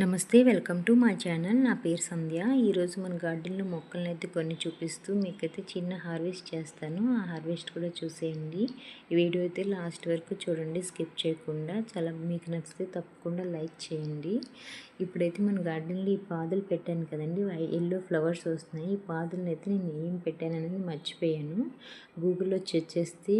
నమస్తే welcome to మా channel. నా పేరు సంధ్య. ఈరోజు మన గార్డెన్లో మొక్కలను అయితే కొన్ని చూపిస్తూ మీకైతే చిన్న హార్వెస్ట్ చేస్తాను. ఆ హార్వెస్ట్ కూడా చూసేయండి. ఈ వీడియో అయితే లాస్ట్ వరకు చూడండి స్కిప్ చేయకుండా. చాలా మీకు నచ్చితే తప్పకుండా లైక్ చేయండి. ఇప్పుడైతే మన గార్డెన్లో ఈ పాదులు పెట్టాను కదండి. ఎల్లో ఫ్లవర్స్ వస్తున్నాయి. ఈ పాదులను అయితే నేను ఏం పెట్టాను అనేది మర్చిపోయాను. గూగుల్లో చెక్ చేస్తే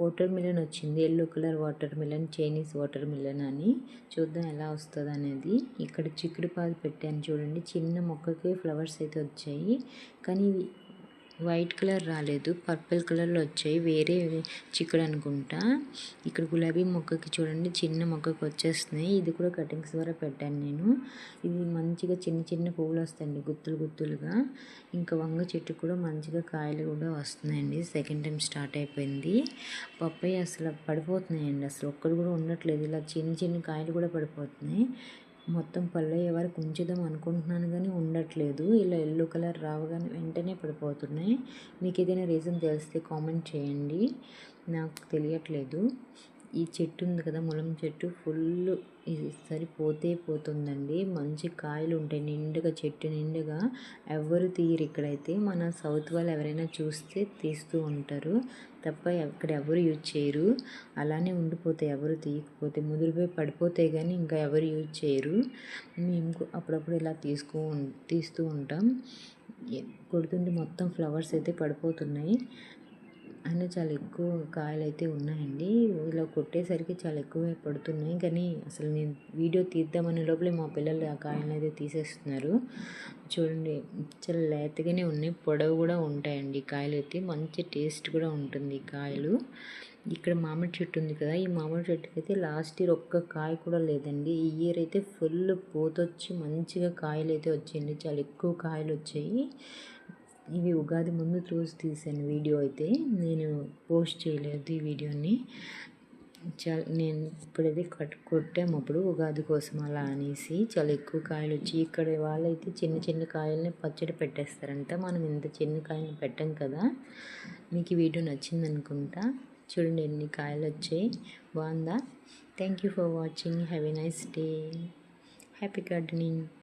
వాటర్ మిలన్ వచ్చింది. Yellow colour watermelon Chinese watermelon అని. చూద్దాం ఎలా వస్తుంది అనేది ఇక్కడ చిక్కుడుపాలు పెట్టాను చూడండి. చిన్న మొక్కకి ఫ్లవర్స్ అయితే వచ్చాయి. కానీ వైట్ కలర్ రాలేదు. పర్పుల్ కలర్లో వచ్చాయి. వేరే చిక్కుడు అనుకుంటా. ఇక్కడ గులాబీ మొక్కకి చూడండి. చిన్న మొక్కకి వచ్చేస్తున్నాయి. ఇది కూడా కటింగ్స్ ద్వారా పెట్టాను నేను. ఇది మంచిగా చిన్న చిన్న పువ్వులు వస్తాయండి. గుత్తులు గుత్తులుగా. ఇంకా వంగ చెట్టు కూడా మంచిగా కాయలు కూడా వస్తున్నాయండి. సెకండ్ టైం స్టార్ట్ అయిపోయింది. పప్పాయి అసలు పడిపోతున్నాయండి. అసలు ఒక్కడు కూడా ఉండట్లేదు. ఇలా చిన్న చిన్న కాయలు కూడా పడిపోతున్నాయి. మొత్తం పళ్ళు వరకు ఉంచుదాం అనుకుంటున్నాను కానీ ఉండట్లేదు. ఇలా ఎల్లో కలర్ రావగానే వెంటనే పడిపోతున్నాయి. మీకు ఏదైనా రీజన్ తెలిస్తే కామెంట్ చేయండి. నాకు తెలియట్లేదు. ఈ చెట్టు ఉంది కదా ములం చెట్టు ఫుల్ ఈసారి పోతే పోతుందండి. మంచి కాయలు ఉంటాయి నిండుగా చెట్టు నిండుగా. ఎవరు తీయరు ఇక్కడైతే. మన సౌత్ వాళ్ళు ఎవరైనా చూస్తే తీస్తూ ఉంటారు. తప్ప ఇక్కడ ఎవరు యూజ్ చేయరు. అలానే ఉండిపోతాయి ఎవరు తీయకపోతే. ముదిరిపోయి పడిపోతే కానీ ఇంకా ఎవరు యూజ్ చేయరు. మేము అప్పుడప్పుడు ఇలా తీసుకో తీస్తూ ఉంటాం. కొడుతుంటే మొత్తం ఫ్లవర్స్ అయితే పడిపోతున్నాయి. అయినా చాలా ఎక్కువ కాయలు అయితే ఉన్నాయండి. ఇలా కొట్టేసరికి చాలా ఎక్కువ పడుతున్నాయి. కానీ అసలు నేను వీడియో తీద్దామనే లోపలే మా పిల్లలు ఆ కాయలను అయితే తీసేస్తున్నారు. చూడండి చాలా లేతగానే ఉన్నాయి. పొడవు కూడా ఉంటాయండి కాయలు అయితే మంచి టేస్ట్ కూడా ఉంటుంది కాయలు. ఇక్కడ మామిడి చెట్టు ఉంది కదా ఈ మామిడి చెట్టుకి అయితే లాస్ట్ ఇయర్ ఒక్క కాయ కూడా లేదండి. ఈ ఇయర్ అయితే ఫుల్ పూతొచ్చి మంచిగా కాయలు అయితే వచ్చాయండి. చాలా ఎక్కువ కాయలు వచ్చాయి ఇవి ఉగాది ముందు రోజు తీసాను వీడియో అయితే. నేను పోస్ట్ చేయలేదు ఈ వీడియోని. చాలా నేను ఇప్పుడైతే కట్ కొట్టాము అప్పుడు ఉగాది కోసం అలా అనేసి. చాలా ఎక్కువ కాయలు వచ్చి ఇక్కడ వాళ్ళైతే చిన్న చిన్న కాయల్ని పచ్చడి పెట్టేస్తారంట. మనం ఇంత చిన్న కాయలు పెట్టాం కదా. మీకు ఈ వీడియో నచ్చింది అనుకుంటా చూడండి ఎన్ని కాయలు వచ్చాయి. బాగుందా? Thank you for watching have a nice day happy gardening